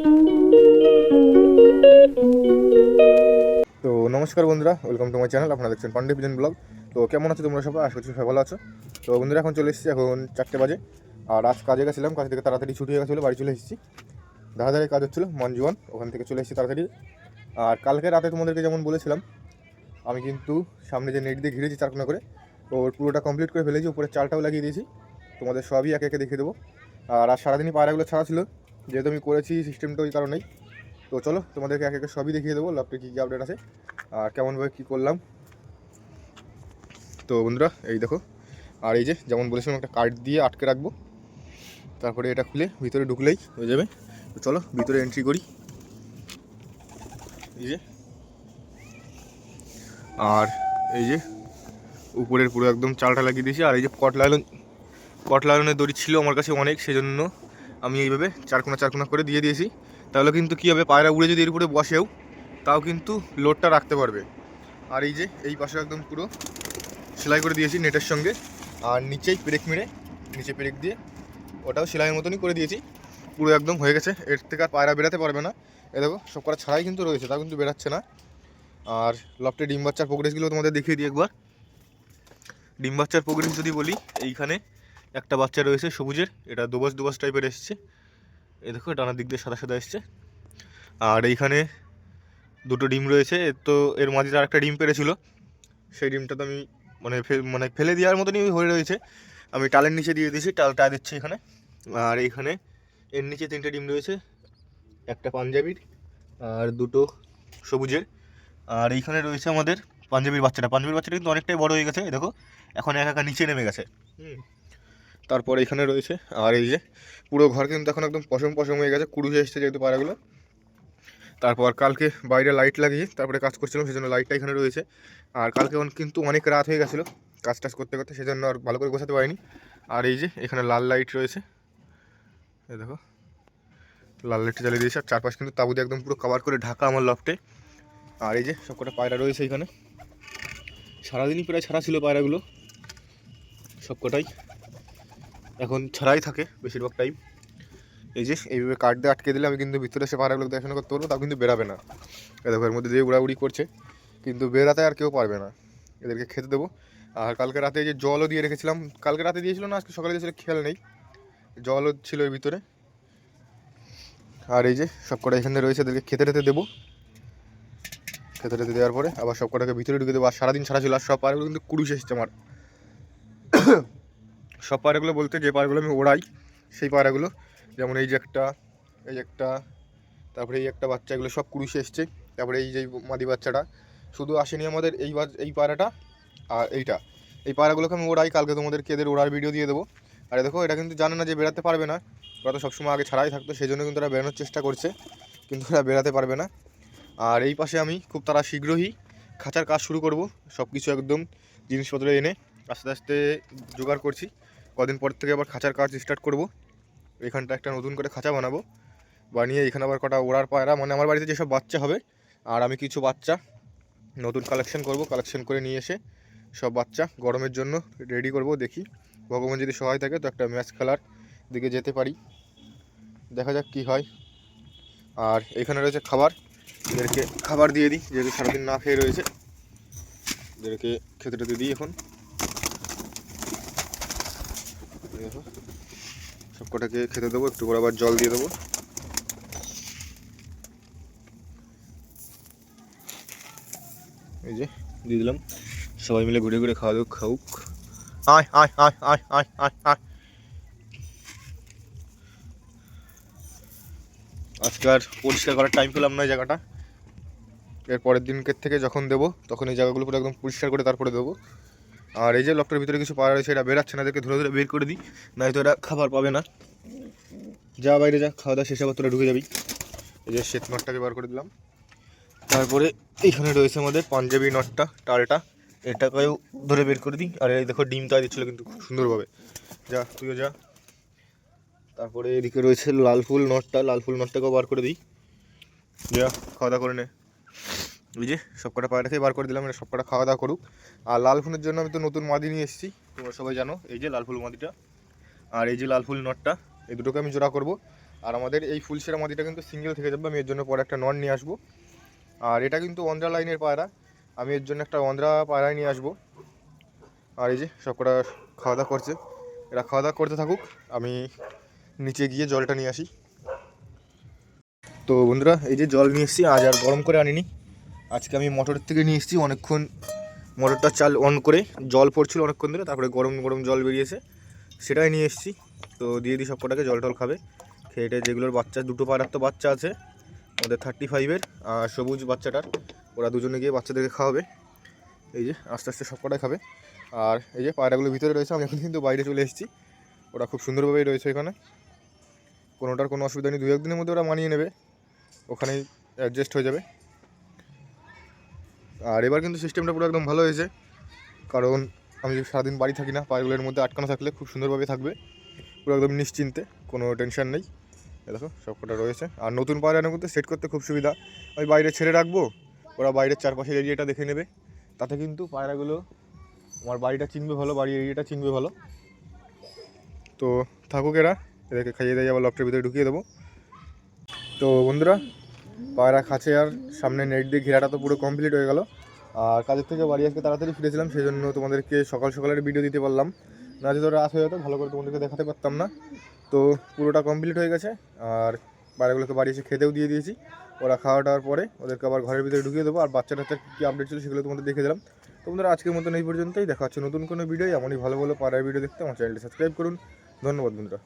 তো নমস্কার বন্ধুরা ওয়েলকাম টু মাই চ্যানেল আপনারা দেখছেন পান্ডে পিজন ব্লগ তো কেমন আছো তোমরা সবাই? আশা করছি সবাই ভালো আছো। তো বন্ধুরা, এখন চলে এসেছি এখন চারটে বাজে। আর আজ কাজে গেছিলাম, কাজ থেকে তাড়াতাড়ি ছুটি হয়ে গেছিল, বাড়ি চলে এসেছি। যায় কাজ হচ্ছিল মঞ্জুয়ান ওখান থেকে চলে এসেছি তাড়াতাড়ি। আর কালকে রাতে তোমাদেরকে যেমন বলেছিলাম, আমি কিন্তু সামনে যে নেট দিয়ে ঘিরেছি চারকোনা করে ওর পুরোটা কমপ্লিট করে ফেলেছি, উপরে চালটাও লাগিয়ে দিয়েছি। তোমাদের সবই একে একে দেখিয়ে দেবো। আর আজ সারাদিনই পায়রাগুলো ছাড়া ছিল। যেহেতু আমি করেছি সিস্টেমটা ওই কারণেই। তো চলো, তোমাদেরকে একে একে সবই দেখিয়ে দেবো ল্যাপটপে কী কী আপডেট আছে, আর কেমনভাবে কী করলাম। তো বন্ধুরা, এই দেখো, আর এই যে যেমন বলেছিলাম, একটা কার্ড দিয়ে আটকে রাখব। তারপরে এটা খুলে ভিতরে ঢুকলেই হয়ে যাবে। তো চলো, ভিতরে এন্ট্রি করি। এই যে, আর এই যে, উপরের পুরো একদম চালটা লাগিয়ে দিয়েছি। আর এই যে কট লাইলন কট লাইলনের দড়ি ছিল আমার কাছে অনেক, সেজন্য আমি এইভাবে চারকোনা চারকোনা করে দিয়ে দিয়েছি। তাহলে কিন্তু কী হবে? পায়রা উড়ে যদি এর উপরে বসেও, তাও কিন্তু লোডটা রাখতে পারবে। আর এই যে, এই পাশে একদম পুরো সেলাই করে দিয়েছি নেটের সঙ্গে। আর নিচেই পেরেক মেরে, নিচে পেরেক দিয়ে ওটাও সেলাইয়ের মতনই করে দিয়েছি। পুরো একদম হয়ে গেছে। এর থেকে আর পায়রা বেরাতে পারবে না। এ দেখো, সব করা ছাড়াই কিন্তু রয়েছে, তাও কিন্তু বেরাচ্ছে না। আর লফটে ডিম বাচ্চার প্রোগ্রেসগুলো তোমাদের দেখিয়ে দিই একবার। ডিম বাচ্চার প্রোগ্রেস যদি বলি, এইখানে একটা বাচ্চা রয়েছে সবুজের, এটা দুবাস দুবাস টাইপের এসছে। এ দেখো, ডানার দিক দিয়ে সাদা সাদা এসছে। আর এইখানে দুটো ডিম রয়েছে, তো এর মাঝে আর একটা ডিম পেরেছিল। সেই ডিমটা তো আমি মানে মানে ফেলে দেওয়ার মতনই হয়ে রয়েছে। আমি টালের নিচে দিয়ে দিয়েছি, টালটা দিচ্ছি এখানে। আর এইখানে এর নিচে তিনটে ডিম রয়েছে, একটা পাঞ্জাবির আর দুটো সবুজের। আর এইখানে রয়েছে আমাদের পাঞ্জাবির বাচ্চাটা। পাঞ্জাবির বাচ্চাটা কিন্তু অনেকটাই বড় হয়ে গেছে দেখো, এখন একা একা নিচে নেমে গেছে। হুম। তারপর এখানে রয়েছে, আর এই যে পুরো ঘর কিন্তু এখন একদম পশম পশম হয়ে গেছে কুড়ু হয়ে এসছে যেহেতু পাড়াগুলো। তারপর কালকে বাইরে লাইট লাগিয়ে তারপরে কাজ করছিলাম, সেজন্য লাইটটা এখানে রয়েছে। আর কালকে কিন্তু অনেক রাত হয়ে গেছিল কাজ টাজ করতে করতে, সেজন্য আর ভালো করে গোছাতে পারিনি। আর এই যে এখানে লাল লাইট রয়েছে। দেখো, লাল লাইটটা জ্বালিয়ে দিয়েছে, আর চারপাশ কিন্তু তাবু দিয়ে একদম পুরো কভার করে ঢাকা আমার লফটে আর এই যে সবকটা পায়রা রয়েছে এখানে। সারাদিনই প্রায় ছাড়া ছিল পায়রাগুলো, সবকটাই। এখন ছাড়াই থাকে বেশিরভাগ টাইম এই যে, এইভাবে কাঠ দিয়ে আটকে দিলে আমি কিন্তু ভিতরে এসে পায়রাগুলো দেখাশোনা করতে পারব, তাও কিন্তু বেরাবে না। দেখো, এর মধ্যে দিয়ে উড়াউড়ি করছে, কিন্তু বেরাতে আর কেউ পারবে না। এদেরকে খেতে দেবো। আর কালকে রাতে যে জলও দিয়ে রেখেছিলাম, কালকে রাতে দিয়েছিল না, আজকে সকালে দিয়েছিল, খেয়াল নেই। জলও ছিল এর ভিতরে। আর এই যে, সব কটা এখানে রয়েছে, এদেরকে খেতে টেতে দেবো। খেতে টেতে দেওয়ার পরে আবার সব কটাকে ভিতরে ঢুকে দেবো। আর সারাদিন ছাড়া ছিল, আর সব পায়রাগুলো কিন্তু কুড়ুশ এসেছে আমার। সব পায়রাগুলো বলতে যে পায়রাগুলো আমি ওড়াই, সেই পায়রাগুলো যেমন এই যে একটা, এই যে একটা, তারপরে এই একটা বাচ্চা, এগুলো সব কুড়ুশে এসছে। তারপরে এই যে মাদি বাচ্চাটা, শুধু আসেনি আমাদের এই এই পায়রাটা আর এইটা। এই পায়রাগুলোকে আমি ওড়াই, কালকে তোমাদেরকে এদের ওড়ার ভিডিও দিয়ে দেবো। আর দেখো এটা কিন্তু জানে না যে বেরাতে পারবে না। ওরা তো সবসময় আগে ছাড়াই থাকতো, সেই জন্য কিন্তু এরা বেরোনোর চেষ্টা করছে। কিন্তু এরা বেরাতে পারবে না। আর এই পাশে আমি খুব তারা শীঘ্রই খাঁচার কাজ শুরু করব। সব কিছু একদম জিনিসপত্র এনে আস্তে আস্তে জোগাড় করছি। কদিন পর থেকে আবার খাঁচার কাজ স্টার্ট করব। এখানটা একটা নতুন করে খাঁচা বানাবো। বানিয়ে এখানে আবার কটা ওড়ার পায়রা মানে আমার বাড়িতে যেসব বাচ্চা হবে, আর আমি কিছু বাচ্চা নতুন কালেকশন করব কালেকশন করে নিয়ে এসে সব বাচ্চা গরমের জন্য রেডি করব, দেখি। ভগবান যদি সহায় থাকে তো একটা ম্যাচ খেলার দিকে যেতে পারি। দেখা যাক কি হয়। আর এখানে রয়েছে খাবার। এদেরকে খাবার দিয়ে দিই, যেহেতু সারাদিন না খেয়ে রয়েছে। এদেরকে খেতে টেতে দিই এখন এই দেখো সব কটাকে খেতে দেবো, একটু করে আবার জল দিয়ে দেবো। এই যে, দিয়ে দিলাম। সবাই মিলে ঘুরে ঘুরে খাওয়া দাওয়া খাউক। আয় আয় আয় আয় আয় আজকে আর পরিষ্কার করার টাইম পেলাম না এই জায়গাটা। এর পরের দিনকের থেকে যখন দেবো, তখন এই জায়গাগুলো পুরো একদম পরিষ্কার করে তারপরে দেবো। আর এই যে লকটার ভিতরে কিছু পাওয়া রয়েছে এটা বেরাচ্ছে না, এদেরকে ধরে ধরে বের করে দিই নয়তো এরা খাবার পাবে না। যা বাইরে যা, খাওয়া দাওয়া, শেষে আবার তোরা ঢুকে যাবি। এই যে শ্বেত নটটাকে বার করে দিলাম। তারপরে এইখানে রয়েছে আমাদের পাঞ্জাবি নটটা, টালটা। এটাকেও ধরে বের করে দিই। আর এই দেখো ডিম তাই দিচ্ছিল কিন্তু খুব সুন্দরভাবে। যা, তুইও যা। তারপরে এদিকে রয়েছে লাল ফুল নটটা লাল ফুল নটটাকেও বার করে দিই। যা, খাওয়া দাওয়া করে নে। ওই যে সব কটা পায়রাকে বার করে দিলাম এটা সব কটা খাওয়া দাওয়া করুক। আর লাল ফুলের জন্য আমি তো নতুন মাদি নিয়ে এসেছি, তোমরা সবাই জানো, এই যে লাল ফুল মাদিটা। আর এই যে লাল ফুল নটটা, এই দুটোকে আমি জোড়া করব। আর আমাদের এই ফুলসেরা মাদিটা কিন্তু সিঙ্গেল থেকে যাবে, আমি এর জন্য পরে একটা নন নিয়ে আসব। আর এটা কিন্তু অন্ধ্রা লাইনের পায়রা, আমি এর জন্য একটা অন্ধ্রা পায়রাই নিয়ে আসব। আর এই যে সব কটা খাওয়া দাওয়া করছে, এরা খাওয়া দাওয়া করতে থাকুক, আমি নিচে গিয়ে জলটা নিয়ে আসি। তো বন্ধুরা, এই যে জল নিয়ে এসেছি, আজ আর গরম করে আনিনি। আজকে আমি মোটরের থেকে নিয়ে এসেছি, অনেকক্ষণ মোটরটা চাল অন করে জল পড়ছিল অনেকক্ষণ ধরে, তারপরে গরম গরম জল বেরিয়েছে, সেটাই নিয়ে এসেছি। তো দিয়ে দিই সব কটাকে জল টল খাবে। খেয়ে যেগুলোর বাচ্চা, দুটো পায়রার তো বাচ্চা আছে আমাদের থার্টি ফাইভের আর সবুজ বাচ্চাটার, ওরা দুজনে গিয়ে বাচ্চাদেরকে খাওয়াবে। এই যে, আস্তে আস্তে সব কটাই খাবে। আর এই যে পায়রাগুলো ভিতরে রয়েছে, আমি এখন কিন্তু বাইরে চলে এসেছি। ওরা খুব সুন্দরভাবেই রয়েছে এখানে। কোনোটার কোনো অসুবিধা নেই দু একদিনের মধ্যে ওরা মানিয়ে নেবে। ওখানেই অ্যাডজাস্ট হয়ে যাবে। আর এবার কিন্তু সিস্টেমটা পুরো একদম ভালো হয়েছে। কারণ আমি যদি সারাদিন বাড়ি থাকি না পায়রাগুলোর মধ্যে আটকানো থাকলে খুব সুন্দরভাবে থাকবে। পুরো একদম নিশ্চিন্তে, কোনো টেনশন নেই। দেখো, সব কটা রয়েছে। আর নতুন পায়রানোর মধ্যে সেট করতে খুব সুবিধা। আমি বাইরে ছেড়ে রাখব, ওরা বাইরের চারপাশের এরিয়াটা দেখে নেবে। তাতে কিন্তু পায়রাগুলো আমার বাড়িটা চিনবে ভালো, বাড়ির এরিয়াটা চিনবে ভালো। তো থাকুক এরা, এদেরকে খাইয়ে দিয়ে আবার লফটের ভিতরে ঢুকিয়ে দেবো। তো বন্ধুরা পায়রা খাঁচে আর সামনে নেট দিয়ে ঘেরাটা তো পুরো কমপ্লিট হয়ে গেল। আর কাজের থেকে বাড়ি আজকে তাড়াতাড়ি ফিরেছিলাম সেই জন্য তোমাদেরকে সকাল সকালের ভিডিও দিতে পারলাম। না যদি রাত হয়ে যেত ভালো করে তোমাদেরকে দেখাতে পারতাম না। তো পুরোটা কমপ্লিট হয়ে গেছে, আর পায়রাগুলোকে বাড়ি এসে খেতেও দিয়ে দিয়েছি। ওরা খাওয়া দাওয়ার পরে ওদেরকে আবার ঘরের ভিতরে ঢুকিয়ে দেবো, আর বাচ্চা টাচ্চার কী আপডেট ছিল সেগুলো তোমাদের দেখে দিলাম। তো বন্ধুরা, আজকের মতন এই পর্যন্তই, দেখা হচ্ছে নতুন কোনো ভিডিও এমনই ভালো ভালো পাড়ার ভিডিও দেখতে, আমার চ্যানেলটি সাবস্ক্রাইব করুন। ধন্যবাদ বন্ধুরা।